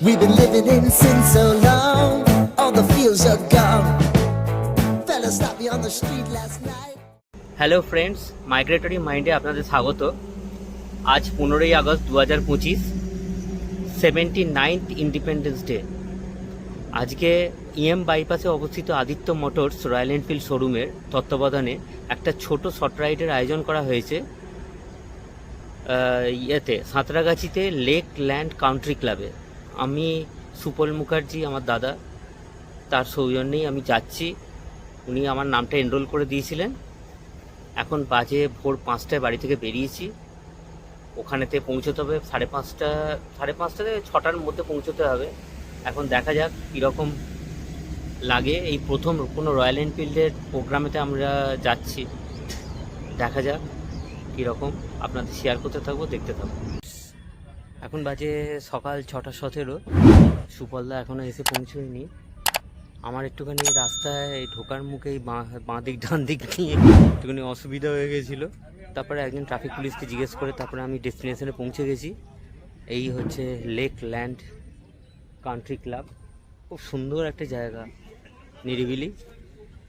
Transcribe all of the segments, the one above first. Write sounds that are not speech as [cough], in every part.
We've been living in sin so long, all the fields are gone. Fella stopped me on the street last night. Hello friends migratory মাইন্ডে আপনাদের স্বাগত। আজ পনেরোই August দু হাজার পঁচিশ সেভেন্টি নাইনথ ইন্ডিপেন্ডেন্স ডে আজকে E বাইপাসে অবস্থিত আদিত্য মোটরস রয়্যাল এনফিল্ড শোরুমের তত্ত্বাবধানে একটা ছোট শর্ট রাইডের আয়োজন করা হয়েছে ইয়েতে সাঁতরাগাছিতে লেক ল্যান্ড কাউন্ট্রি ক্লাবে। আমি সুপল মুখার্জি, আমার দাদা, তার সৌজন্যেই আমি যাচ্ছি। উনি আমার নামটা এনরোল করে দিয়েছিলেন। এখন বাজে ভোর পাঁচটায় বাড়ি থেকে বেরিয়েছি। ওখানেতে পৌঁছতে হবে, সাড়ে পাঁচটা সাড়ে পাঁচটা থেকে ছটার মধ্যে পৌঁছতে হবে। এখন দেখা যাক কীরকম লাগে। এই প্রথম কোনো রয়্যাল এনফিল্ডের প্রোগ্রামেতে আমরা যাচ্ছি। দেখা যাক কীরকম। আপনাদের শেয়ার করতে থাকব, দেখতে থাকব। এখন বাজে সকাল ছটা সতেরো। সুপলদা এখনও এসে পৌঁছয়নি। আমার একটুখানি রাস্তায় ঢোকার মুখেই বাঁ বাঁ দিক, ডান দিক নিয়ে একটুখানি অসুবিধা হয়ে গেছিল। তারপরে একজন ট্রাফিক পুলিশকে জিজ্ঞেস করে তারপরে আমি ডেস্টিনেশনে পৌঁছে গেছি। এই হচ্ছে লেক ল্যান্ড কান্ট্রি ক্লাব। খুব সুন্দর একটা জায়গা, নিরিবিলি।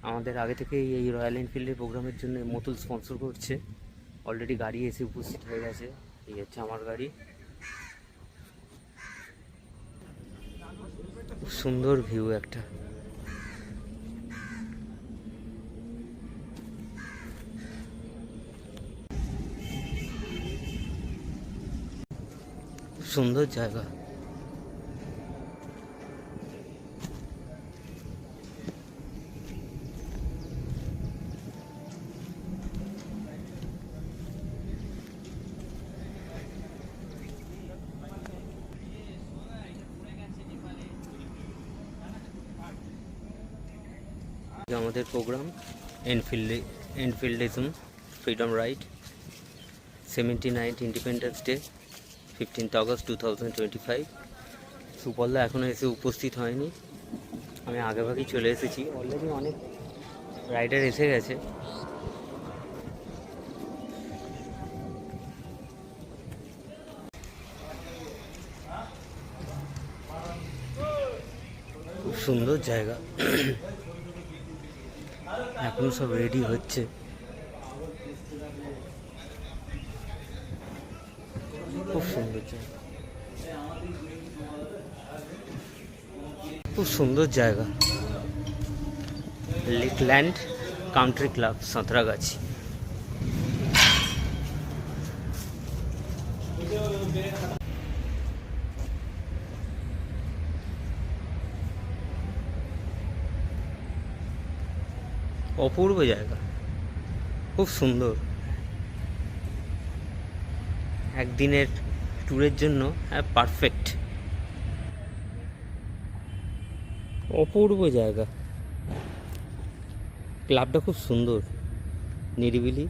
আমাদের আগে থেকেই এই রয়্যাল এনফিল্ডের প্রোগ্রামের জন্য মতুল স্পন্সর করছে। অলরেডি গাড়ি এসে উপস্থিত হয়ে গেছে। এই হচ্ছে আমার গাড়ি। খুব সুন্দর ভিউ একটা। সুন্দর জায়গা আজকে আমাদের program এনফিল্ডে Enfieldism freedom ride seventy ninth independence day fifteenth August two thousand twenty five সুপল্লা এখনও এসে উপস্থিত হয়নি। আমি আগেভাগেই চলে এসেছি। অলরেডি অনেক রাইডার এসে গেছে। খুব সুন্দর জায়গা। এখনও সব রেডি হচ্ছে। খুব সুন্দর জায়গা। খুব সুন্দর জায়গা। Lakeland Country Club Santragachi. অপূর্ব জায়গা। খুব সুন্দর। একদিনের ট্যুরের জন্য হ্যাঁ পারফেক্ট অপূর্ব জায়গা। ক্লাবটা খুব সুন্দর, নিরিবিলি।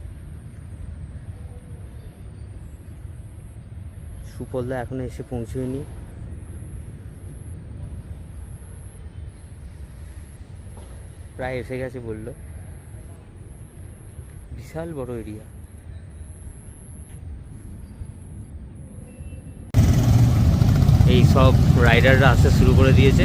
সুপলদা এখনও এসে পৌঁছয়নি। প্রায় এসে গেছে বলল। বিশাল বড় এরিয়া। এই সব রাইডাররা আসতে শুরু করে দিয়েছে।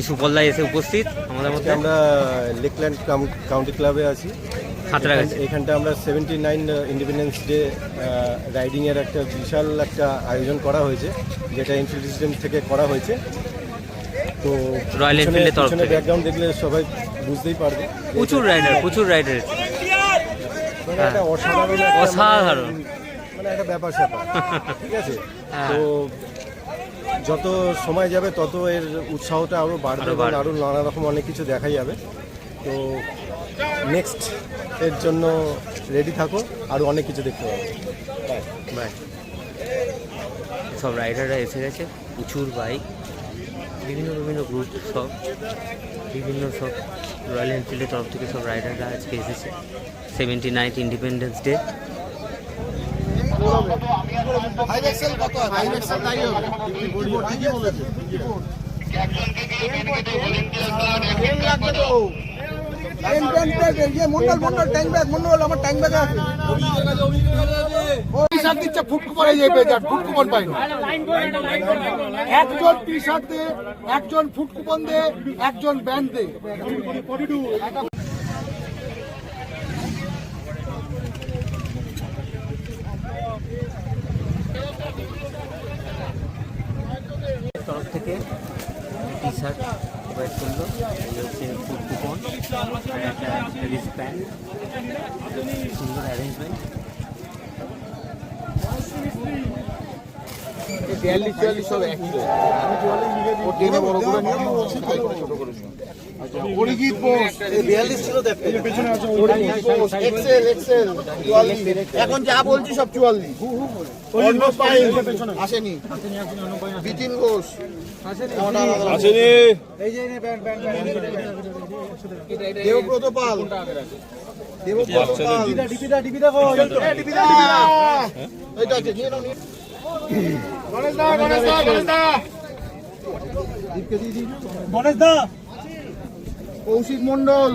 এই সুফলদা এসে উপস্থিত আমাদের মধ্যে। আমরা লেকল্যান্ড কাউন্টি ক্লাবে আছি। সাঁতরাগাছি। এখানটা আমরা সেভেন্টি নাইন ইন্ডিপেন্ডেন্স ডে রাইডিংয়ের একটা বিশাল একটা আয়োজন করা হয়েছে যেটা ইনফিলিস্টেন্ট থেকে করা হয়েছে। তো Enfield এর তরফ থেকে। ব্যাকগ্রাউন্ড দেখলে সবাই বুঝতেই পারবে। প্রচুর রাইডার প্রচুর রাইডার মানে একটা অসাধারণ অসাধারণ। মানে- মানে একটা ব্যাপার স্যাপার [laughs] ঠিক আছে? হ্যাঁ। তো যত সময় যাবে তত এর উৎসাহটা আরও বাড়বে এবং আরও নানা রকম অনেক কিছু দেখা যাবে। তো নেক্সট এর জন্য রেডি থাকো আরও অনেক কিছু দেখতে পাবে। বাই সব রাইডাররা এসে গেছে প্রচুর বাইক বিভিন্ন বিভিন্ন গ্রুপ সব বিভিন্ন সব রয়্যাল এনফিল্ডের তরফ থেকে সব রাইডাররা আজকে এসেছে। Seventy ninth independence day Mondal Mondal tank bag Mondal আমার ট্যাঙ্ক ব্যাগ আছে টি শার্ট দিচ্ছে এই যে ফুট কুপন পাই একজন টি শার্ট দে একজন ফুট কুপন দে একজন ব্যান্ড দে তরফ থেকে টি শার্ট প্রোভাইড করল। এই হচ্ছে ফুড কুপন আর একটা ব্যান্ড সুন্দর অ্যারেঞ্জমেন্ট বিয়াল্লিশ চুয়াল্লিশ সব একই। ও টেনে বড় করে নিয়ে ছোট করে অরিজিৎ বোস। বিয়াল্লিশ ছিল দেখতে অরিজিৎ বোস এক্সেল এক্সেল চুয়াল্লিশ। এখন যা বলছি সব চুয়াল্লিশ। আসেনি। বিপিন ঘোষ। আসেনি। দেবব্রত পাল দেবব্রত পাল ডিপিদা ডিপিদা ডিপিদা। এইটা আছে নিয়ে নাও গণেশ দা গণেশ দা গণেশ দা। গণেশ দা। কৌশিক মন্ডল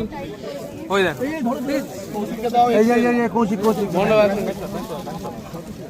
ওই দেখো। কৌশিককে দাও এই এই এই কৌশিক কৌশিক। মন্ডল কোথায়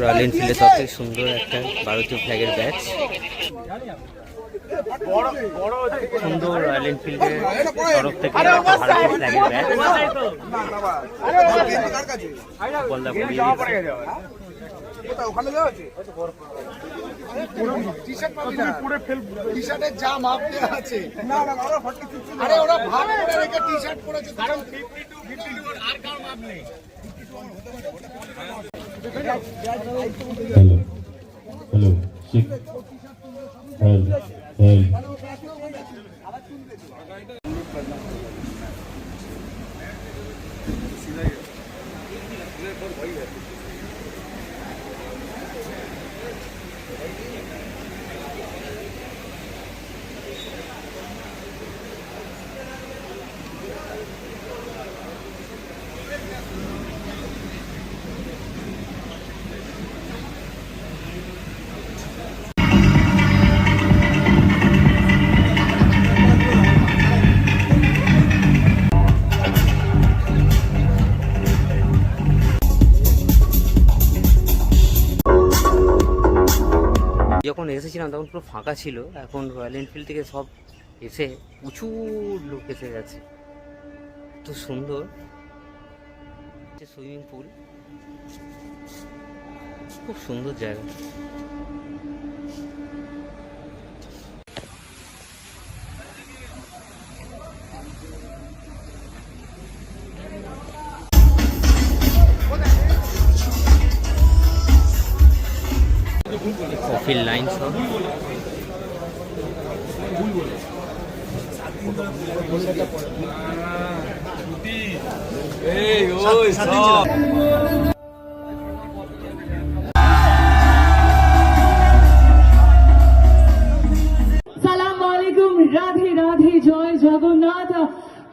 রয়্যাল এনফিল্ডের তরফ থেকে সুন্দর একটা ভারতীয় ফ্ল্যাগের ব্যাচ। সুন্দর রয়্যাল এনফিল্ডের তরফ থেকে ভারতীয় ফ্ল্যাগের ব্যাচ। বলদা পরিয়ে যা মাপ দেওয়া আছে আরে ওরা ভাগ করে রেখে টি-শার্ট পরেছে কারণ Hello. Hello. Check. Hello. Hello. যখন এসেছিলাম, তখন পুরো ফাঁকা ছিল। এখন রয়্যাল এনফিল্ড থেকে সব এসে প্রচুর লোক এসে গেছে। তো সুন্দর। সুইমিং পুল খুব সুন্দর জায়গা। কফির লাইন সব alaikum, Radhe Radhe, Joy Jagannath.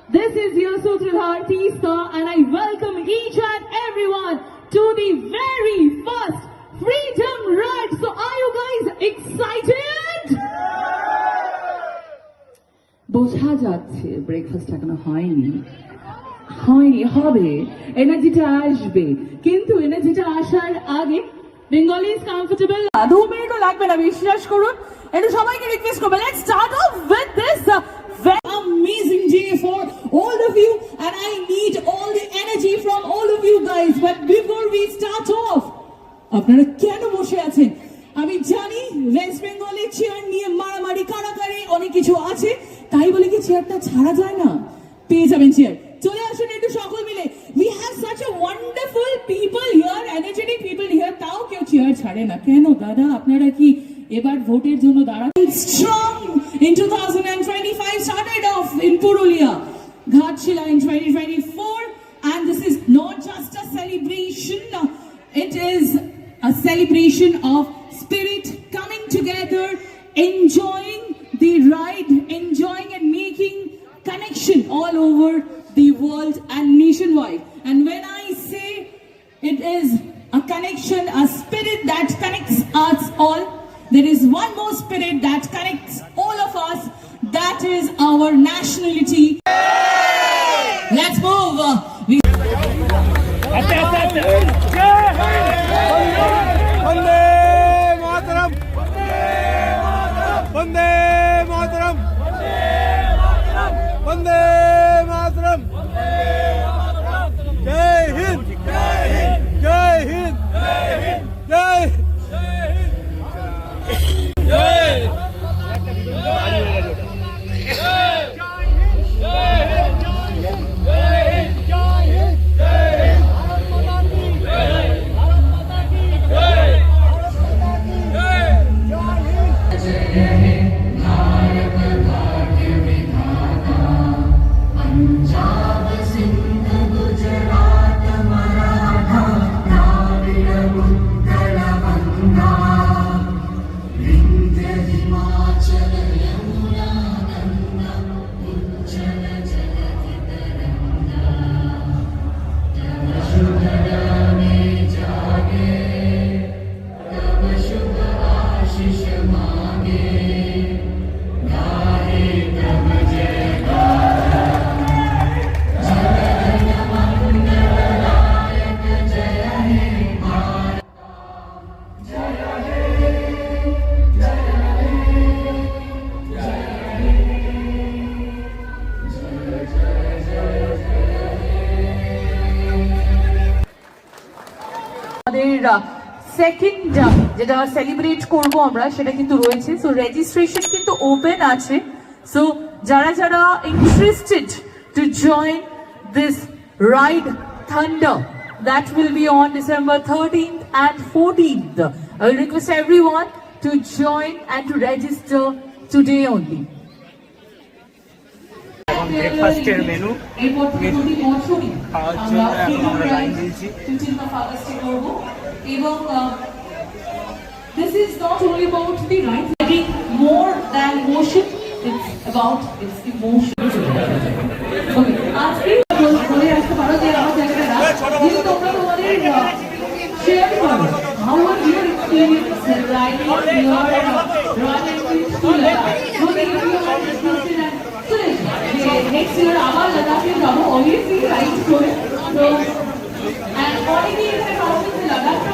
This is your Sutradhar Teesta and I welcome each and everyone to the very first Freedom Ride. So are you guys excited? বোঝা যাচ্ছে ব্রেকফাস্ট এখনও হয়নি হয়নি হবে। এনার্জিটা আসবে। কিন্তু এনার্জিটা আসার আগে বেঙ্গলি ইজ কমফোর্টেবল দু মিনিটও লাগবে না, বিশ্বাস করুন। একটু সবাইকে রিকোয়েস্ট করবে। Let's start off with this amazing day for all of you, and I need all the energy from all of you guys. But before we start off, আপনারা কেন বসে আছেন? আমি জানি ওয়েস্ট বেঙ্গলে চেয়ার নিয়ে মারামারি কারাকারি অনেক কিছু আছে। তাই বলে কি চেয়ারটা ছাড়া যায় না? পেয়ে যাবেন চেয়ার চলে আসুন একটু সকল মিলে we have such a wonderful people here energetic people here তাও কেউ চেয়ার ছাড়ে না কেন দাদা আপনারা কি এবার ভোটের জন্য দাঁড়ান strong in 2025 started off in Purulia Ghatshila in 2024 and this is not just a celebration it is a celebration of spirit coming together enjoying the ride enjoying and making connection all over the world and nationwide. And when i say it is a connection a spirit that connects us all there is one more spirit that connects all of us that is our nationality. Let's move. We second যেটা celebrate করব আমরা সেটা কিন্তু রয়েছে so registration কিন্তু open আছে so যারা যারা interested to join this ride thunder that will be on December 13th and 14th. I will request everyone to join and to register today only. এখন ব্রেকফাস্টের মেনু খাওয়ার জন্য এখন আমরা লাইন দিয়েছি। 15th of August এ করব এবং আহ, this is not only about the ride getting more than motion it's about its emotion Okay, আজকে বল- বলে আসতে পারো যে আমার জায়গাটা না যেহেতু তোমরা তোমাদের শেয়ার করো how was your experience riding your uh, Royal Enfield to Ladakh? So if you are interested and Suresh, যে next year আবার লাদাখে যাবো obviously রাইড করে তো and অনেকেই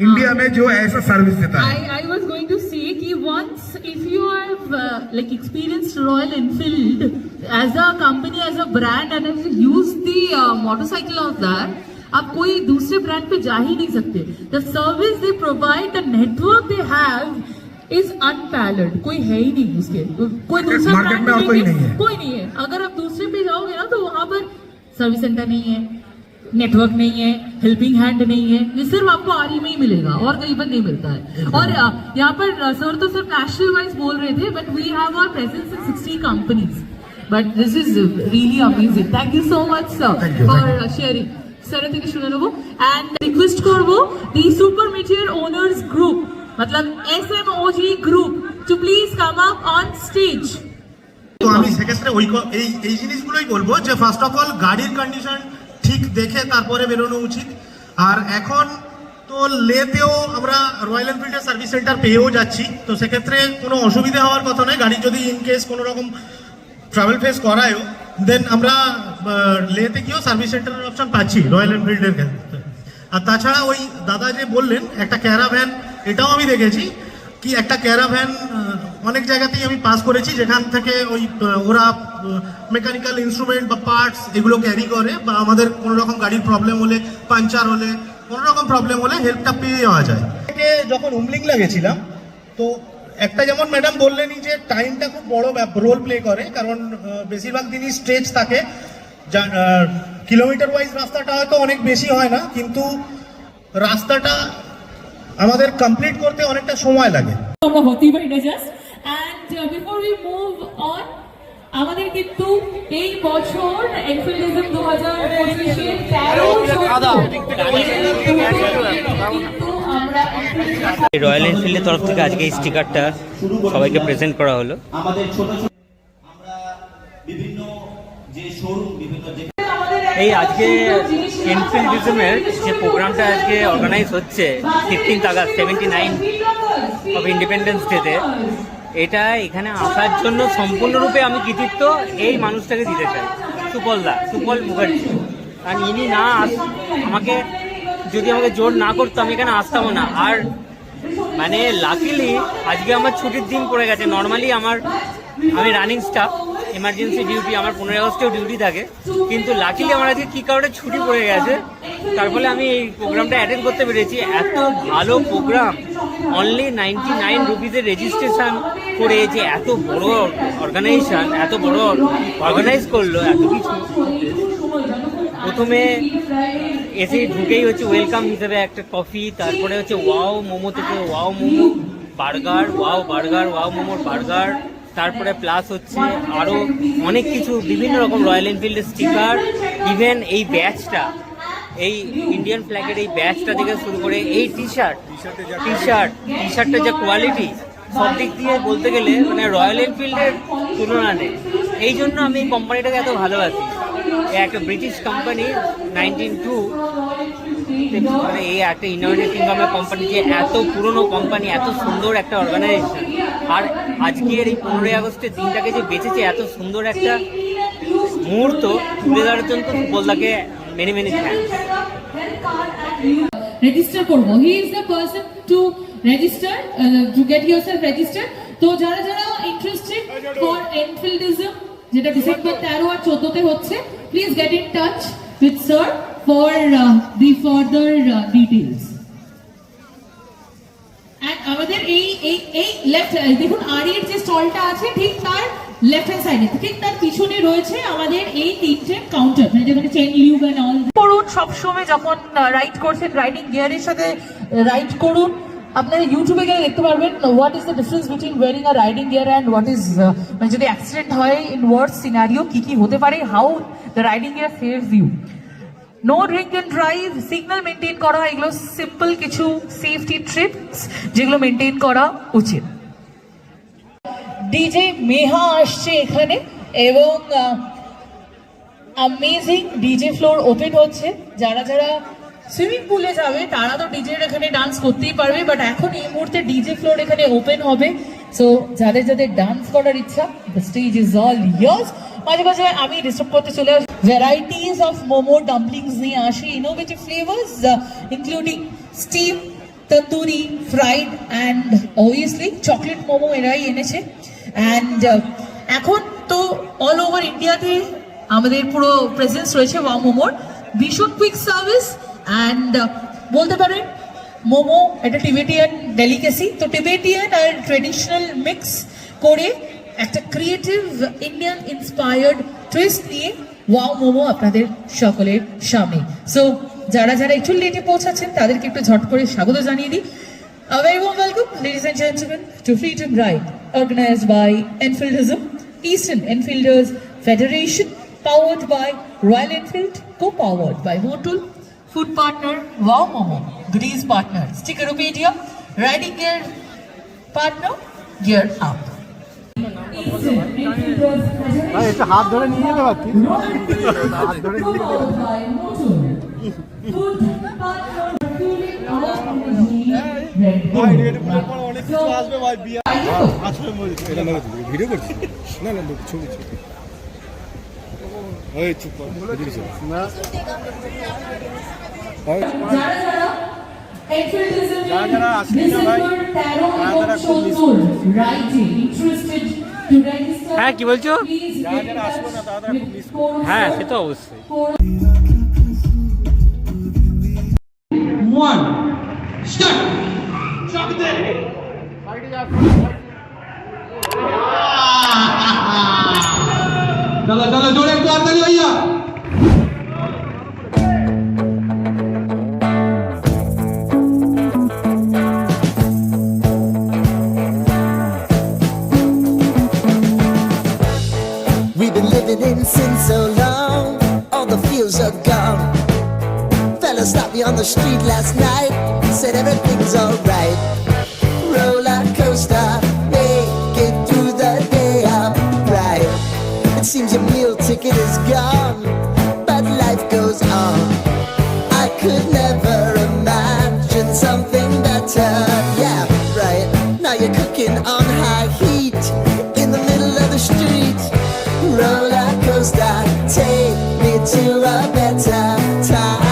इंडिया में जो ऐसा सर्विस देता है। I was going to see की once if you have like experience Royal Enfield as a company as a brand and as use the motorcycle of that आप कोई दूसरे ब्रांड पे जा ही नहीं सकते। The service they provide the network they have is unparalleled कोई है ही नहीं उसके। कोई दूसरा ब्रांड कोई नहीं है। अगर आप दूसरे पे जाओगे ना तो वहाँ पर सर्विस सेंटर नहीं है। नेटवर्क नहीं है हेल्पिंग हैंड नहीं है ये सिर्फ आपको आर में ही मिलेगा और कहीं पर नहीं मिलता है और अ, यहाँ पर अ, सर तो सिर्फ नेशनल वाइज बोल रहे थे but we have our presence in sixty companies but this is really amazing thank you so much sir for sharing স্যারের থেকে শুনে নেবো অ্যান্ড রিকোয়েস্ট করবো the super Meteor owners group मतलब S M OG group to please come up on stage তো আমি সেক্ষেত্রে ওই ক- এই এই জিনিসগুলোই বলবো যে ফার্স্ট অফ অল গাড়ির কন্ডিশন ঠিক দেখে তারপরে বেরোনো উচিত। আর এখন তো লেতেও আমরা রয়্যাল এনফিল্ডের সার্ভিস সেন্টার পেয়েও যাচ্ছি। তো সেক্ষেত্রে কোনো অসুবিধা হওয়ার কথা নয়। গাড়ি যদি ইন কেস কোনো রকম ট্রাভেল ফেস করায়ও দেন আমরা লেতে গিয়েও সার্ভিস সেন্টারের অপশন পাচ্ছি রয়্যাল এনফিল্ডের ক্ষেত্রে। আর তাছাড়া ওই দাদা যে বললেন, একটা ক্যারাভ্যান এটাও আমি দেখেছি। কি একটা ক্যারাভ্যান অনেক জায়গাতেই আমি পাস করেছি যেখান থেকে ওই ওরা মেকানিক্যাল ইনস্ট্রুমেন্ট বা পার্টস এগুলো ক্যারি করে বা আমাদের কোনো রকম গাড়ির প্রবলেম হলে পাঞ্চার হলে কোনো রকম প্রবলেম হলে হেল্পটা পেয়ে যাওয়া যায়। থেকে যখন উমলিং গেছিলাম তো একটা যেমন ম্যাডাম বললেনই যে টাইমটা খুব বড় রোল প্লে করে কারণ বেশিরভাগ দিনই স্ট্রেচ থাকে। কিলোমিটার ওয়াইজ রাস্তাটা হয়তো অনেক বেশি হয় না কিন্তু রাস্তাটা আমাদের কমপ্লিট করতে অনেকটা সময় লাগে। আমরা হতেই পারি না just and before we move on আমাদের কিন্তু এই বছর এনফিল্ডিজম দু হাজার পঁচিশে রয়্যাল এনফিল্ডের তরফ থেকে আজকে এই স্টিকারটা সবাইকে প্রেজেন্ট করা হলো। আমাদের ছোট ছোট আমরা বিভিন্ন যে শোরুম বিভিন্ন এই আজকে এনফিল্ডিজমের যে প্রোগ্রামটা আজকে অর্গানাইজ হচ্ছে fifteenth August seventy nine of independence ডেতে এটা এখানে আসার জন্য সম্পূর্ণরূপে আমি কৃতিত্ব এই মানুষটাকে দিতে চাই, সুপলদা, সুপল মুখার্জি। কারণ ইনি না আমাকে যদি আমাকে জোর না করতো, আমি এখানে আসতামও না। আর মানে লাকিলি আজকে আমার ছুটির দিন পড়ে গেছে। নর্মালি আমার আমি রানিং স্টাফ এমার্জেন্সি ডিউটি আমার পনেরোই আগস্টেও ডিউটি থাকে। কিন্তু লাকিলি আমার আজকে কী কারণে ছুটি পড়ে গেছে, তার ফলে আমি এই প্রোগ্রামটা অ্যাটেন্ড করতে পেরেছি। এত ভালো প্রোগ্রাম অনলি নাইনটি নাইন রুপিজের রেজিস্ট্রেশন করে যে এত বড় অর্গানাইজেশন এত বড় অর্গানাইজ করল, এত কিছু। প্রথমে এসে ঢুকেই হচ্ছে ওয়েলকাম হিসেবে একটা কফি তারপরে হচ্ছে ওয়াও মোমো থেকে Wow Momo burger Wow burger Wow মোমোর বার্গার তারপরে প্লাস হচ্ছে আরও অনেক কিছু, বিভিন্ন রকম রয়্যাল এনফিল্ডের স্টিকার ইভেন এই ব্যাচটা এই ইন্ডিয়ান ফ্ল্যাগের এই ব্যাচটা থেকে শুরু করে এই T shirt T shirt T শার্টের যে কোয়ালিটি সব দিক দিয়ে বলতে গেলে মানে রয়্যাল এনফিল্ডের তুলনা নেই। এই জন্য আমি এই কোম্পানিটাকে এত ভালোবাসি। একটা ব্রিটিশ কোম্পানি নাইনটিন টু মানে এই একটা ইনোভেটিভ ইনকামের কোম্পানি যে এত পুরনো কোম্পানি এত সুন্দর একটা অর্গানাইজেশন আর আজকের এই পনেরোই আগস্টের দিনটাকে যে বেঁচেছে, এত সুন্দর একটা মুহূর্ত তুলে ধরার জন্য সুপলদাকে মেনি মেনি রেজিস্টার করব। He is the person to register to get yourself register তো যারা যারা ইন্টারেস্টেড ফর এনফিল্ডিজম যেটা ডিসেম্বর তেরো আর চোদ্দতে হচ্ছে please get in touch with sir for the further details আমাদের এই এই এই লেফট দেখুন আর এর যে স্টলটা আছে, ঠিক তার লেফট হ্যান্ড সাইডে ঠিক তার পিছনে রয়েছে আমাদের এই তিনটে কাউন্টার মানে যেখানে চেন লিউব এন্ড অল করুন, সবসময় যখন রাইড করছেন রাইডিং গিয়ারের সাথে রাইড করুন। আপনারা ইউটিউবে গেলে দেখতে পারবেন what is the difference between wearing a riding gear and what is মানে যদি অ্যাক্সিডেন্ট হয় ইন ওয়ার্ড সিনারিও কি কি হতে পারে how the riding gear saves you no drink and drive signal maintain করা, এগুলো সিম্পল কিছু সেফটি ট্রিপস যেগুলো মেনটেন করা উচিত। ডিজে মেহা আসছে এখানে এবং অ্যামেজিং ডিজে ফ্লোর ওপেন হচ্ছে। যারা যারা সুইমিং পুলে যাবে, তারা তো ডিজের এখানে ডান্স করতেই পারবে বাট এখন এই মুহূর্তে ডিজে ফ্লোর এখানে ওপেন হবে। সো যাদের যাদের ডান্স করার ইচ্ছা the stage is all yours মাঝে মাঝে আমি ডিস্টার্ব করতে চলে আসি। ভ্যারাইটিস অফ মোমো ডাম্পলিংস নিয়ে আসি innovative flavours including steam tandoori fried and obviously chocolate momo এরাই এনেছে। অ্যান্ড এখন তো অল ওভার ইন্ডিয়াতে আমাদের পুরো প্রেজেন্স রয়েছে ওয়া মোমোর ভীষণ কুইক সার্ভিস অ্যান্ড বলতে পারেন মোমো এটা টিবেটিয়ান ডেলিকেসি তো টিবেটিয়ান আর ট্রেডিশনাল মিক্স করে একটা ক্রিয়েটিভ ইন্ডিয়ান ইন্সপায়ার্ড টুইস্ট নিয়ে ওয়াও মোমো আপনাদের সকলের সামনে সো যারা যারা একটু লেটে পৌঁছাচ্ছেন তাদেরকে একটু ঝট করে স্বাগত জানিয়ে দিই A very warm welcome, ladies and gentlemen, to Freedom Ride, organized by Enfieldism, Eastern Enfielders Federation, powered by Royal Enfield, co-powered by Motul, food partner Wow Momo, goodies partner Stickeropedia, riding gear partner Gear Up. একটু হাত ধরে নিয়ে যেতে পারছি হাত ধরে নিয়ে যেতে ভিডিও করছি। না না ছবি ছবি। চুপ যারা যারা না ভাই, December 13 তারা খুব miss 14 রাইটে interested to register হ্যাঁ, কি বলছো? please যারা get যারা in আসবে না, touch তারা তারা খুব with miss Chorus হ্যাঁ সে তো অবশ্যই Chorus চলো চলো জোরে ta ta